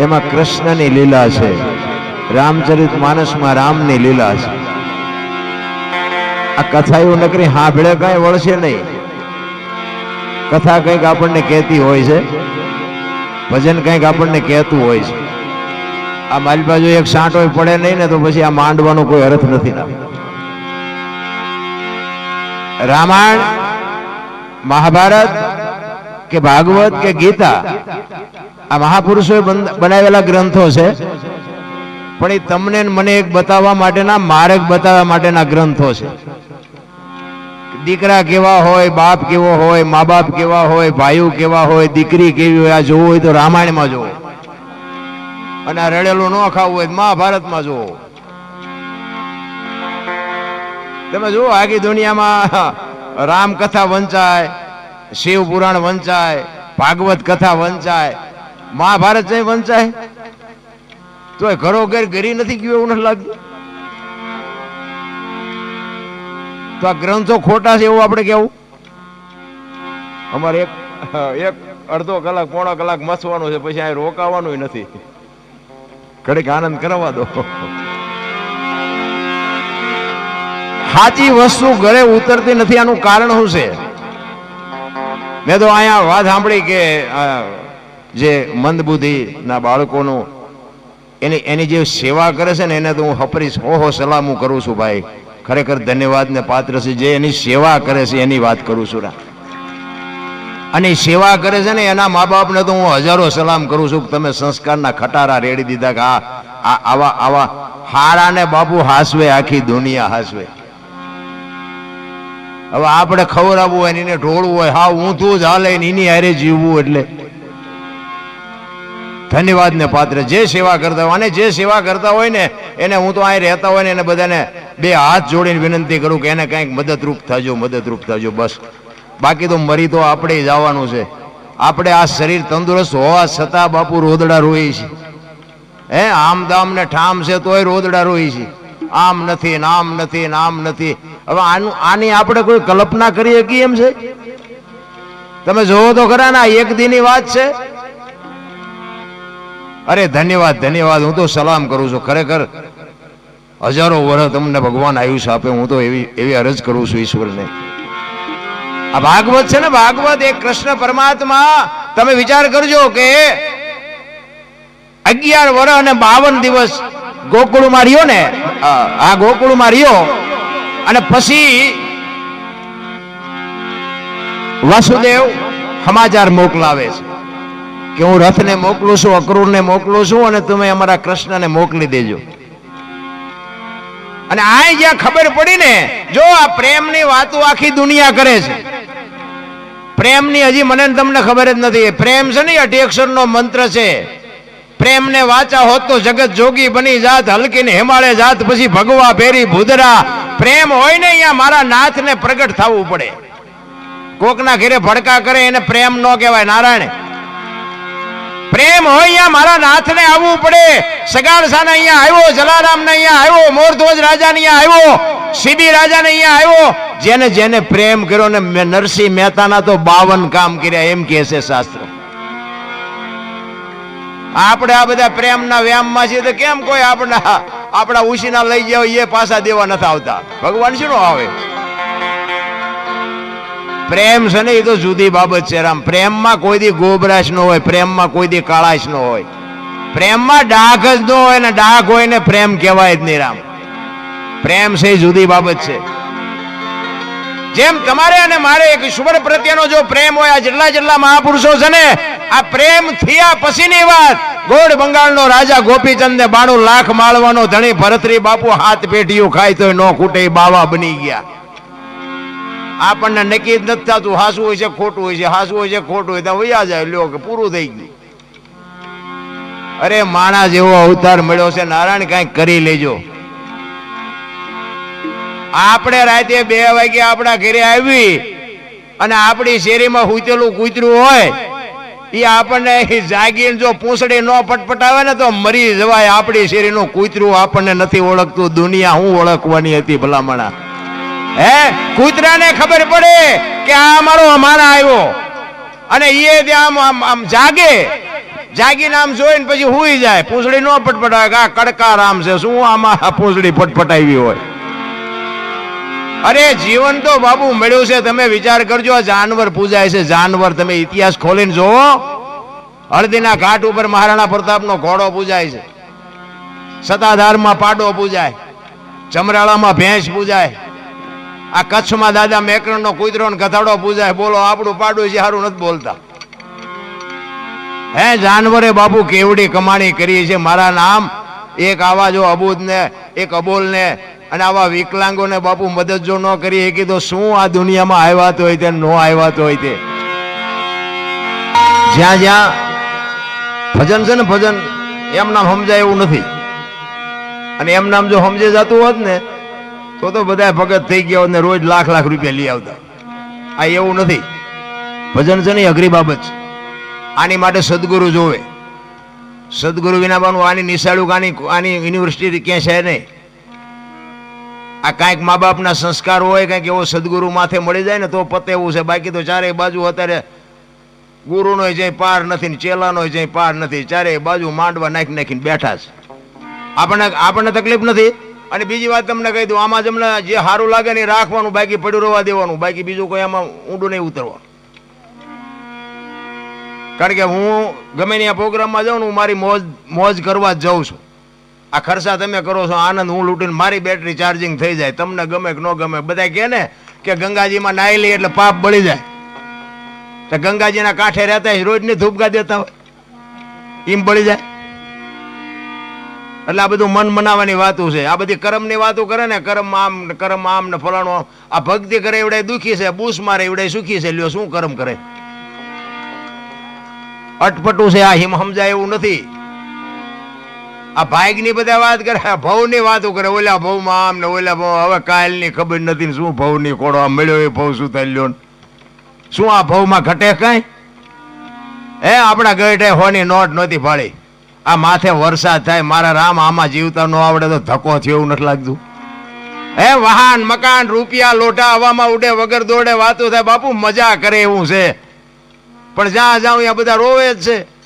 એમાં કૃષ્ણની લીલા છે. રામચરિત માનસમાં રામની લીલા છે. આ કથા એવું નકરી હાંભળે કાંઈ વળશે નહીં. કથા કંઈક આપણને કહેતી હોય છે. ભજન કંઈક આપણને કહેતું હોય છે. આ મારી બાજુ એક સાંટો પડે નહીં ને તો પછી આ માંડવાનો કોઈ અર્થ નથી ના. રામાયણ, મહાભારત કે ભાગવત કે ગીતા આ મહાપુરુષોએ બનાવેલા ગ્રંથો છે. પણ એ તમને મને એક બતાવવા માટેના માર્ગ બતાવવા માટેના ગ્રંથો છે. દીકરા કેવા હોય, બાપ કેવો હોય, મા બાપ કેવા હોય, ભાઈઓ કેવા હોય, દીકરી કેવી હોય, આ જોવું હોય તો રામાયણમાં જોવો. અને આ રડેલું ન ખાવું હોય મહાભારતમાં જોવો. તમે જુઓ આખી દુનિયામાં રામકથા વંચાય શિવ પુરાણ વંચાય, ભાગવત કથા વંચાય, મહાભારત નહીં વંચાય. તોય ઘરો ઘર ઘરી નથી ગયું એવું નથી લાગતું તો આ ગ્રંથો ખોટા છે એવું આપણે કેવું? અમારે એક એક અડધો કલાક, પોણો કલાક મસવાનું છે, પછી અહીં રોકાવાનું નથી. ઘડીક આનંદ કરવા દો. સાચી વસ્તુ ઘરે ઉતરતી નથી, આનું કારણ શું છે? મેં તો અહીંયા વાત સાંભળી કે જે મંદબુદ્ધિના બાળકોનું એની એની જે સેવા કરે છે ને, એને તો હું હપરીશ હો સલામ હું કરું છું ભાઈ. ખરેખર ધન્યવાદ ને પાત્ર છે જે એની સેવા કરે છે, એની વાત કરું છું રા. અને સેવા કરે છે ને, એના મા બાપને તો હું હજારો સલામ કરું છું તમે સંસ્કારના ખટારા રેડી દીધા કે આ- આવા આવા હારાને બાપુ હાસવે, આખી દુનિયા હાસવે. હવે આપણે ખવડાવવું હોય એને ઢોળવું હોય, હા, ઊંધું જ હાલે એની હારે જીવવું એટલે. ધન્યવાદ ને પાત્ર. જે સેવા કરતા હોય, અને જે સેવા કરતા હોય ને, એને હું તો અહીં રહેતા હોય ને એને બધાને બે હાથ જોડીને વિનંતી કરું કે એને કંઈક મદદરૂપ થજો મદદરૂપ થજો, બસ. બાકી તો મરી તો આપણે જવાનું છે. આપણે આ શરીર તંદુરસ્ત હોવા છતાં બાપુ રોદડા રોઈ છે. હે આમ દામ ને ઠામ છે તોય રોદડા રોઈ છે. આમ નથી ને આમ નથી ને આમ નથી. હવે આનું આની આપણે કોઈ કલ્પના કરી શકીએ એમ છે? તમે જોવો તો ખરા ના એક દીની વાત છે. અરે ધન્યવાદ ધન્યવાદ, હું તો સલામ કરું છું. ખરેખર હજારો વર્ષ તમને ભગવાન આયુષ્ય આપે, હું તો એવી એવી અરજ કરું છું ઈશ્વરને. આ ભાગવત છે ને, ભાગવત એક કૃષ્ણ પરમાત્મા, તમે વિચાર કરજો કે અગિયાર વર્ષ અને બાવન દિવસ ગોકુળમાં રહ્યો ને, આ આ ગોકુળમાં રહ્યો અને પછી વાસુદેવ સમાચાર મોકલાવે છે કે હું રથને મોકલું છું, અક્રૂરને મોકલું છું અને તમે અમારા કૃષ્ણને મોકલી દેજો. અને આ જ્યાં ખબર પડી ને, જો આ પ્રેમની વાતો આખી દુનિયા કરે છે. પ્રેમની હજી મને તમને ખબર જ નથી પ્રેમ છે ને અઢી અક્ષરનો મંત્ર છે. પ્રેમને વાચા હોત તો જગત જોગી બની જાત હલકી ને હિમાલય જાત, પછી ભગવા ભેરી ભૂદરા. પ્રેમ હોય ને અહીંયા મારા નાથને પ્રગટ થવું પડે. કોકના ઘેરે ભડકા કરે એને પ્રેમ ન કહેવાય, નારાયણ. પ્રેમ હોય અહીંયા મારા નાથને આવવું પડે. સગાડસાને અહીંયા આવ્યો, જલારામને અહીંયા આવ્યો, મોરધ્વજ રાજાને અહીંયા આવ્યો સીડી રાજાને અહીંયા આવ્યો. જેને જેને પ્રેમ કર્યો ને નરસિંહ મહેતાના તો બાવન કામ કર્યા, એમ કહે છે શાસ્ત્ર. આપણે આ બધા પ્રેમના વ્યામમાં છીએ તો કેમ કોઈ આપણા આપણા ઉશીના લઈ જાવ એ પાછા દેવા નથી આવતા? ભગવાન શું આવે? પ્રેમ છે ને એ તો જુદી બાબત છે, રામ. પ્રેમમાં કોઈ દી ગોબરાશ ન હોય, પ્રેમમાં કોઈ દી કાળાશ ન હોય. પ્રેમમાં ડાઘ જ ન હોય ને ડાઘ હોય ને પ્રેમ કહેવાય જ નહીં, રામ. પ્રેમ છે જુદી બાબત છે. જેમ તમારે અને મારે એક ઈશ્વર પ્રત્યેનો જો પ્રેમ હોય, આ જેટલા જેટલા મહાપુરુષો છે ને, આ પ્રેમ થયા પછીની વાત, ગોળ બંગાળનો રાજા ગોપીચંદ ને બાણું લાખ માળવાનો ધણી ભરતરી બાપુ હાથ પેઢીઓ ખાય તો નો ખૂટે બાવા બની ગયા. આપણને નક્કી જ નથી થતું હાસું હોય છે, ખોટું હોય છે હાસું હોય છે, ખોટું હોય, તો વૈયા જાય, લ્યો કે પૂરું થઈ ગયું. અરે માણા જેવો અવતાર મળ્યો છે, નારાયણ કાંઈક કરી લેજો. આપણે રાતે બે વાગે આપણા ઘરે આવી અને આપણી શેરીમાં હુતેલું કૂતરું હોય એ આપણને જાગીને જો પૂંછડી ન પટપટાવે ને તો મરી જવાય. આપણી શેરીનું કૂતરું આપણને નથી ઓળખતું. દુનિયા હું ઓળખવાની હતી ભલામણા. હે? કૂતરાને ખબર પડે કે આ અમારો અમારા આવ્યો. અને એ ત્યાં આમ- આમ જાગે. જાગીને આમ જોઈને પછી હુઈ જાય. પૂંછડી ન પટપટાવે કે આ કડકા રામ છે. શું આમાં પૂંછડી પટપટાવી હોય? અરે, જીવન તો બાબુ મળ્યું છે. તમે વિચાર કરજો, આ જાનવર પૂજાય છે. જાનવર તમે ઇતિહાસ ખોલીને જોવો હળદીના ઘાટ ઉપર મહારાણા પ્રતાપનો ઘોડો પૂજાય છે. સતાધારમાં પાડો પૂજાય. ચમરાળામાં ભેંસ પૂજાય. આ કચ્છમાં દાદા મેકરણનો કૂતરો ગધાડો પૂજાય. બોલો, આપણું પાડું છે સારું નથી બોલતા. હે, જાનવરે બાપુ કેવડી કમાણી કરી છે. મારા નામ એક આવા જો અબૂદ ને એક અબોલ ને અને આવા વિકલાંગોને બાપુ મદદ જો ન કરી શકી તો શું આ દુનિયામાં આવ્યા તો હોય તે ન આવ્યા તો હોય તે? જ્યાં જ્યાં ભજન છે ને ભજન, એમ નામ સમજાય એવું નથી. અને એમ નામ જો સમજે જતું હોત ને, તો તો બધા ભગત થઈ ગયા હોત ને રોજ લાખ લાખ રૂપિયા લઈ આવતા. આ એવું નથી. ભજન છે ને અઘરી બાબત છે. આની માટે સદગુરુ જોવે. સદગુરુ વિના બાનું આની નિશાળું આની આની યુનિવર્સિટી ક્યાંય છે નહીં? આ કાંઈક મા બાપના સંસ્કાર હોય, કાંઈક એવો સદગુરુ માથે મળી જાય ને તો પતે એવું છે. બાકી તો ચારેય બાજુ અત્યારે ગુરુનો જઈ પાર નથી ને ચેલાનો જઈ પાર નથી. ચારેય બાજુ માંડવા નાખી નાખીને બેઠા છે. આપણને આપણને તકલીફ નથી? અને બીજી વાત તમને કહી દઉં, આમાં તમને જે સારું લાગે ને રાખવાનું, બાકી પડ્યું રહેવા દેવાનું. બાકી બીજું કોઈ આમાં ઊંડું નહીં ઉતરવાનું. કારણ કે હું ગમે ત્યાં પ્રોગ્રામમાં જાઉં હું મારી મોજ મોજ કરવા જ જાઉં છું. આ ખર્ચા તમે કરો છો, આનંદ હું લૂંટીને મારી બેટરી ચાર્જિંગ થઈ જાય. તમને ગમે કે ન ગમે બધા કહે ને કે ગંગાજીમાં નાહી લઈએ એટલે પાપ બળી જાય. તો ગંગાજીના કાંઠે રહેતા રોજ રોજની ધૂપગા દેતા હોય એમ બળી જાય. એટલે આ બધું મન મનાવાની વાતો છે. આ બધી કર્મની વાતો કરે ને, કર્મ આમ કર્મ આમ ને ફલાણો આમ. આ ભક્તિ કરે એવડે દુખી છે, બૂસ મારે એવડે સુખી છે. લ્યો, શું કર્મ કરે? અટપટું છે, આ હિમ સમજાય એવું નથી. આ ભાગની બધા વાત કરે ભવની વાતો કરે. ઓલા ભવમાં આમ ને ઓલા ભવ, હવે કાલની ખબર નથી શું ભવની કોડો મળ્યો એ ભવ શું થયેલો શું આ ભવમાં ઘટે કાંઈ? હે, આપણા ગઢે હોની નોટ નહોતી ફાળી આ માથે વરસાદ થાય, મારા રામ આમાં જીવતા ન આવડે તો ધક્કો થયો એવું નથી લાગતું. હે, વાહન, મકાન, રૂપિયા, લોટા, હવામાં ઉડે, વગર દોડે, વાતો થાય, બાપુ, મજા કરે એવું છે. પણ જ્યાં જાઉં, ત્યાં બધા રોવે જ છે.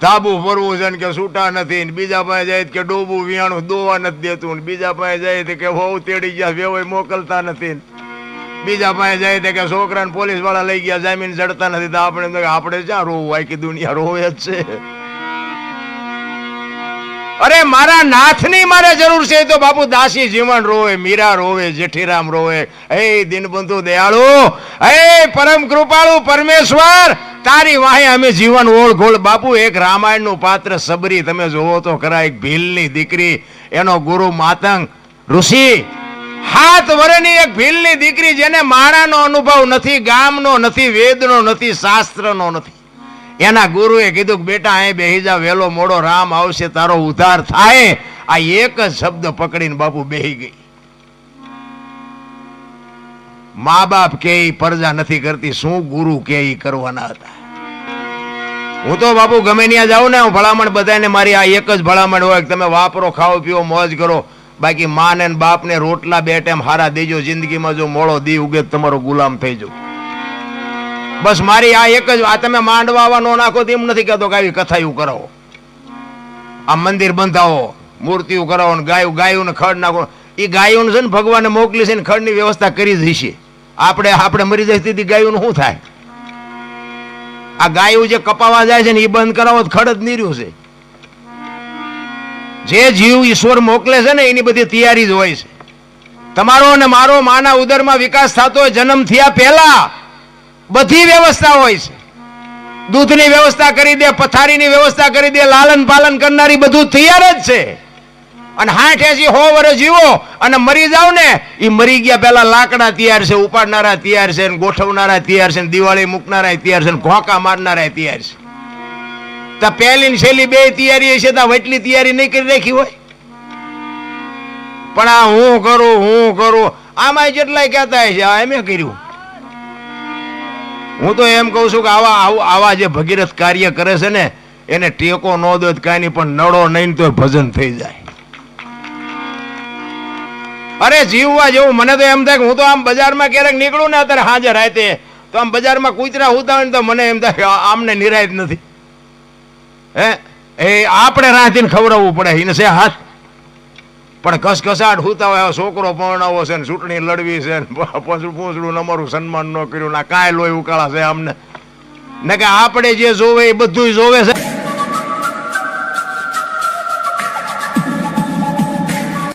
ધાબુ ફરવું છે કે છૂટા નથી બીજા પાસે જાય કે ડોબું વિયાણું દોવા નથી દેતું બીજા પાસે જાય કે વહુ તેડી ગયા, વેવાય મોકલતા નથી બીજા પાસે જાય કે છોકરાને પોલીસવાળા લઈ ગયા, જામીન ચડતા નથી તો આપણે આપણે જ્યાં રોવું, આખી દુનિયા રોવે જ છે. અરે મારા નાથની મારે જરૂર છે તો બાપુ દાસી જીવન રોવે, મીરા રોવે, જેઠીરામ રોવે. હે દિનબંધુ દયાળુ, હે પરમ કૃપાળુ પરમેશ્વર તારી વાહે અમે જીવન ઓળઘોળ. બાપુ, એક રામાયણનું પાત્ર સબરી. તમે જોવો તો ખરા, એક ભીલની દીકરી, એનો ગુરુ માતંગ. ઋષિ, હાથ વરેની એક ભીલની દીકરી જેને માણાનો અનુભવ નથી, ગામનો નથી, વેદનો નથી, શાસ્ત્રનો નથી. એના ગુરુએ કીધું કે, બેટા, અહીં બેહી જા, વેલો મોડો રામ આવશે, તારો ઉદ્ધાર થાય. આ એક જ શબ્દ પકડીને બાપુ બેહી ગઈ. મા બાપ કે પરજા નથી કરતી, શું ગુરુ કે કરવાના હતા? હું તો બાપુ ગમે ત્યાં જાઉં ને, હું ભલામણ બધાને મારી આ એક જ ભલામણ હોય કે તમે વાપરો, ખાઓ, પીઓ, મોજ કરો. બાકી માં ને બાપ રોટલા બે ટાઈમ હારા દેજો, જિંદગીમાં જો મોળો દી ઉગે તમારો ગુલામ થઈ જાવ બસ મારી આ એક જ, આ તમે માંડવા આવા નો નાખો તેમ નથી કહેતો કે આવી કથાયું કરાવો. આ મંદિર બંધાવો, મૂર્તિઓ કરાવો ને ગાયું ગાયું ને ખડ નાખો. એ ગાયું છે ને ભગવાને મોકલી છે ને ખડની વ્યવસ્થા કરી જ આપણે આપણે મરી જાય તેથી ગાયું શું થાય? આ ગાયું જે કપાવા જાય છે ને એ બંધ કરાવો ખડ નીર્યું છે. જે જીવ ઈશ્વર મોકલે છે ને એની બધી તૈયારી જ હોય છે. તમારો અને મારો માના ઉદરમાં વિકાસ થતો હોય, જન્મ થયા પહેલા બધી વ્યવસ્થા હોય છે. દૂધની વ્યવસ્થા કરી દે, પથારીની વ્યવસ્થા કરી દે, લાલન પાલન કરનારી બધું તૈયાર જ છે. અને હાઠ એસી હો વર્ષ જીવો અને મરી જાવ ને એ મરી ગયા પેલા લાકડા તૈયાર છે, ઉપાડનારા તૈયાર છે, ને ગોઠવનારા તૈયાર છે, ને દિવાળી મૂકનારા તૈયાર છે, ને ઘોંકા મારનારા તૈયાર છે. તો પહેલી ને છેલ્લી બે તૈયારી છે તો વટલી તૈયારી નહીં કરી રાખી હોય? પણ આ હું કરું હું કરું આમાં જેટલાય કહેતા છે આ એમે કર્યું. હું તો એમ કહું છું કે આવા, આવા- જે ભગીરથ કાર્ય કરે છે ને, એને ટેકો ન દો કાંઈ નહીં, પણ નડો નહીં તો ભજન થઈ જાય. અરે જીવવા જેવું મને તો એમ થાય કે હું તો આમ બજારમાં ક્યારેક નીકળું ને અત્યારે હાજર રાતે, તો આમ બજારમાં કૂતરા હોતા હોય ને તો મને એમ થાય આમને નિરાયત નથી. હે? એ આપણે રાહતીને ખવડાવવું પડે એને છે હાથ. પણ ઘસઘસાટ હોતા હોય છોકરો પરણાવો છે ને, ચૂંટણી લડવી છે ને પૂંછડું અમારું સન્માન ન કર્યું ના કાંઈ લોહી ઉકાળા છે અમને ને કે આપણે જે જોવે એ બધું જોવે છે.